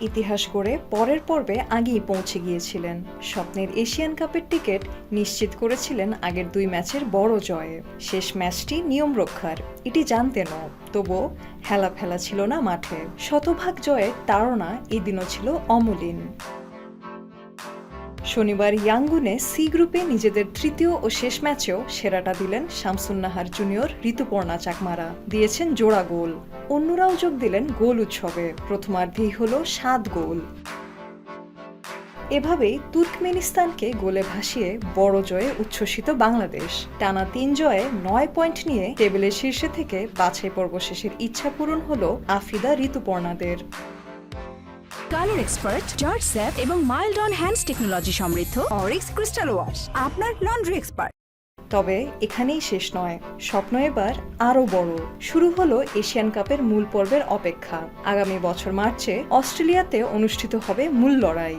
ইতিহাস গড়ে পরের পর্বে আগেই পৌঁছে গিয়েছিলেন। স্বপ্নের এশিয়ান কাপের টিকিট নিশ্চিত করেছিলেন আগের দুই ম্যাচের বড় জয়ে। শেষ ম্যাচটি নিয়ম রক্ষার, এটি জানতেনও তবু হেলা ফেলা ছিল না মাঠে। শতভাগ জয়ের তাড়না এদিনও ছিল অমলিন। শনিবার ইয়াঙ্গুনে সি গ্রুপে নিজেদের তৃতীয় ও শেষ ম্যাচেও সেরাটা দিলেন শামসুন্নাহার জুনিয়র ঋতুপর্ণা চাকমারা। দিয়েছেন জোড়া গোল। অন্যরাও যোগ দিলেন গোল উৎসবে। প্রথমার্ধেই হল সাত গোল। এভাবেই তুর্কমেনিস্তানকে গোলে ভাসিয়ে বড় জয়ে উচ্ছ্বসিত বাংলাদেশ। টানা তিন জয়ে নয় পয়েন্ট নিয়ে টেবিলের শীর্ষে থেকে বাছাই পর্ব শেষের ইচ্ছা পূরণ হল আফিদা ঋতুপর্ণাদের। কালার এক্সপার্ট জর্জ স্যাপ এবং মাইল্ড অন হ্যান্ডস টেকনোলজি সমৃদ্ধ অরিক্স ক্রিস্টাল ওয়াশ, আপনার লন্ড্রি এক্সপার্ট। তবে এখানেই শেষ নয়, স্বপ্ন এবার আরও বড়। শুরু হলো এশিয়ান কাপের মূল পর্বের অপেক্ষা। আগামী বছর মার্চে অস্ট্রেলিয়াতে অনুষ্ঠিত হবে মূল লড়াই।